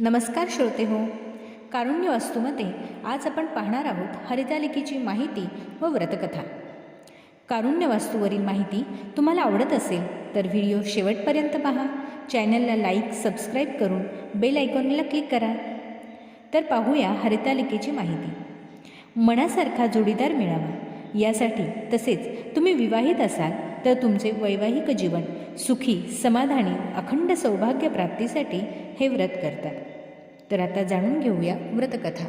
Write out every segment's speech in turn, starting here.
नमस्कार श्रोते हो. कारुण्य वास्तूमध्ये आज आपण पाहणार आहोत हरितालिकेची माहिती व व्रतकथा. कारुण्य वास्तूवरील माहिती तुम्हाला आवडत असेल तर व्हिडिओ शेवटपर्यंत पहा. चॅनलला लाईक सबस्क्राईब करून बेल आयकॉनला क्लिक करा. तर पाहूया हरितालिकेची माहिती. मनासारखा जोडीदार मिळावा. यासाठी तसेच तुम्ही विवाहित असाल तर तुमचे वैवाहिक जीवन सुखी समाधानी अखंड सौभाग्य प्राप्तीसाठी हे व्रत करतात. तर आता जाणून घेऊया व्रतकथा.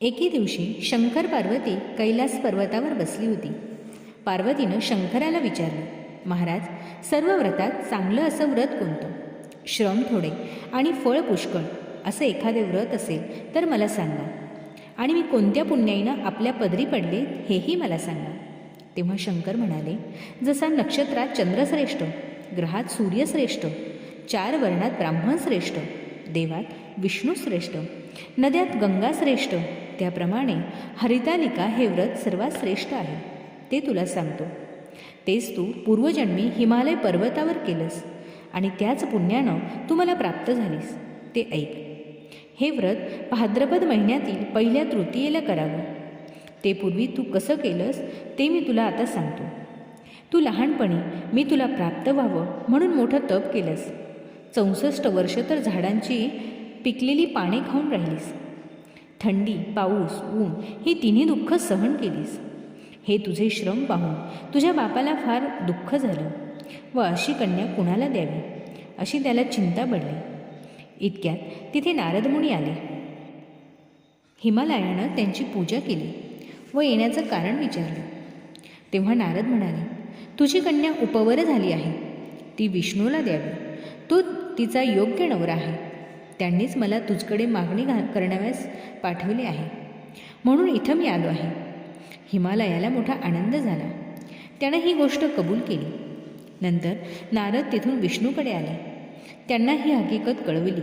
एके दिवशी शंकर पार्वती कैलास पर्वतावर बसली होती. पार्वतीनं शंकराला विचारलं महाराज सर्व व्रतात चांगलं असं व्रत कोणतं? श्रम थोडे आणि फळ पुष्कळ असं एखादे व्रत असेल तर मला सांगा. आणि मी कोणत्या पुण्याईनं आपल्या पदरी पडले हेही मला सांगा. तेव्हा शंकर म्हणाले जसा नक्षत्रात चंद्रश्रेष्ठ ग्रहात सूर्यश्रेष्ठ चार वर्णात ब्राह्मण श्रेष्ठ देवात विष्णू श्रेष्ठ नद्यात गंगा श्रेष्ठ त्याप्रमाणे हरितालिका हे व्रत सर्वात श्रेष्ठ आहे ते तुला सांगतो. तेच तू पूर्वजन्मी हिमालय पर्वतावर केलंस आणि त्याच पुण्यानं तू मला प्राप्त झालीस ते ऐक. हे व्रत भाद्रपद महिन्यातील पहिल्या तृतीयेला करावं. ते पूर्वी तू कसं केलंस ते मी तुला आता सांगतो. तू लहानपणी मी तुला प्राप्त व्हावं म्हणून मोठं तप केलंस. चौसष्ट वर्ष तर झाडांची पिकलेली पाने खाऊन राहिलीस. थंडी पाऊस ऊन ही तिन्ही दुःख सहन केलीस. हे तुझे श्रम पाहून तुझ्या बापाला फार दुःख झालं व अशी कन्या कुणाला द्यावी अशी त्याला चिंता पडली. इतक्यात तिथे नारदमुनी आले. हिमालयानं त्यांची पूजा केली व येण्याचं कारण विचारलं. तेव्हा नारद म्हणाले तुझी कन्या उपवर झाली आहे. ती विष्णूला द्यावी. तो तिचा योग्य नवरा आहे. त्यांनीच मला तुझकडे मागणी घा करण्यास पाठवले आहे. म्हणून इथं मी आलो आहे. हिमालयाला मोठा आनंद झाला. त्यानं ही गोष्ट कबूल केली. नंतर नारद तिथून विष्णूकडे आले. त्यांना ही हकीकत कळवली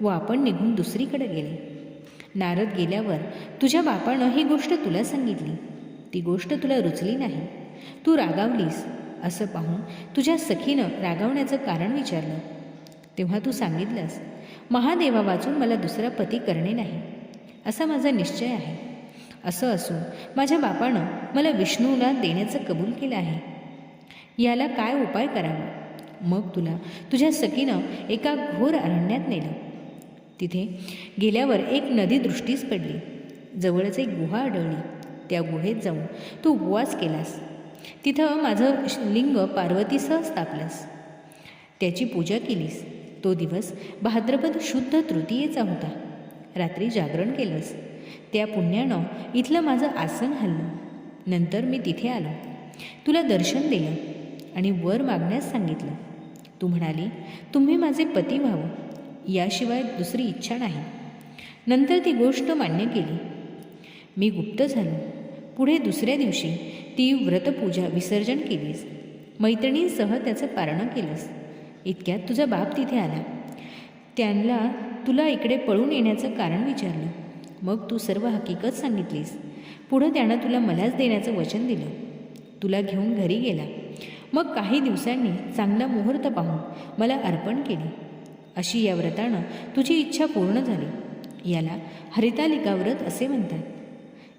व आपण निघून दुसरीकडे गेले. नारद गेल्यावर तुझ्या बापानं ही गोष्ट तुला सांगितली. ती गोष्ट तुला रुचली नाही. तू रागावलीस. असं पाहून तुझ्या सखीनं रागावण्याचं कारण विचारलं. तेव्हा तू सांगितलंस महादेवा वाचून मला दुसरा पती करणे नाही. असा माझा निश्चय आहे. असं असून माझ्या बापानं मला विष्णूला देण्याचं कबूल केलं आहे. याला काय उपाय करावा? मग तुला तुझ्या सखीनं एका घोर अरण्यात नेलं. तिथे गेल्यावर एक नदी दृष्टीस पडली. जवळच एक गुहा आढळली. त्या गुहेत जाऊन तू उपवास केलास. तिथं माझं लिंग पार्वतीसह स्थापलंस त्याची पूजा केलीस. तो दिवस भाद्रपद शुद्ध तृतीयेचा होता. रात्री जागरण केलंस. त्या पुण्यानं इथलं माझं आसन हल्लं. नंतर मी तिथे आलो. तुला दर्शन दिलं आणि वर मागण्यास सांगितलं. तू म्हणाली तुम्ही माझे पती व्हावं. याशिवाय दुसरी इच्छा नाही. नंतर ती गोष्ट मान्य केली. मी गुप्त झालो. पुढे दुसऱ्या दिवशी ती व्रतपूजा विसर्जन केलीस. मैत्रिणींसह त्याचं पारणं केलंस. इतक्यात तुझा बाप तिथे आला. त्यांना तुला इकडे पळून येण्याचं कारण विचारलं. मग तू सर्व हकीकत सांगितलीस. पुढं त्यानं तुला मलाच देण्याचं वचन दिलं. तुला घेऊन घरी गेला. मग काही दिवसांनी चांगला मुहूर्त पाहून मला अर्पण केली. अशी या व्रतानं तुझी इच्छा पूर्ण झाली. याला हरितालिका व्रत असे म्हणतात.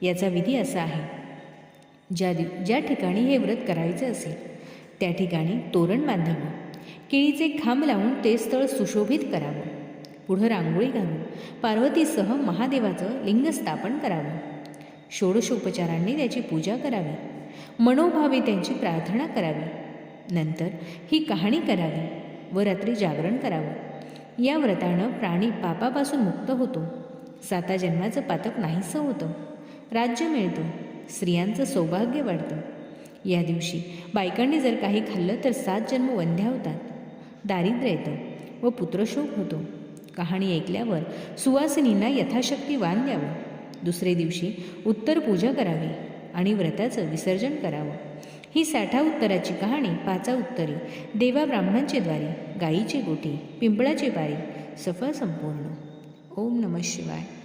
याचा विधी असा आहे. ज्या दि ज्या ठिकाणी हे व्रत करायचे असेल त्या ठिकाणी तोरण बांधावं. केळीचे खांब लावून ते स्थळ सुशोभित करावं. पुढं रांगोळी घालून पार्वतीसह महादेवाचं लिंग स्थापन करावं. षोडशोपचारांनी त्याची पूजा करावी. मनोभावे त्यांची प्रार्थना करावी. नंतर ही कहाणी करावी व रात्री जागरण करावं. या व्रतानं प्राणी पापापासून मुक्त होतो. साता जन्माचं पातक नाहीसं होतं. राज्य मिळतं. स्त्रियांचं सौभाग्य वाढतं. या दिवशी बायकांनी जर काही खाल्लं तर सात जन्म वंध्या होतात. दारिद्र्य येतं व पुत्रशोक होतो. कहाणी ऐकल्यावर सुवासिनींना यथाशक्ती वान द्यावं. दुसरे दिवशी उत्तर पूजा करावी आणि व्रताचं विसर्जन करावं. ही साठा उत्तराची कहाणी पाचा उत्तरी देवा ब्राह्मणांचे द्वारे गायीची गोटी पिंपळाची पारी सफळ संपूर्ण. ओम नमः शिवाय.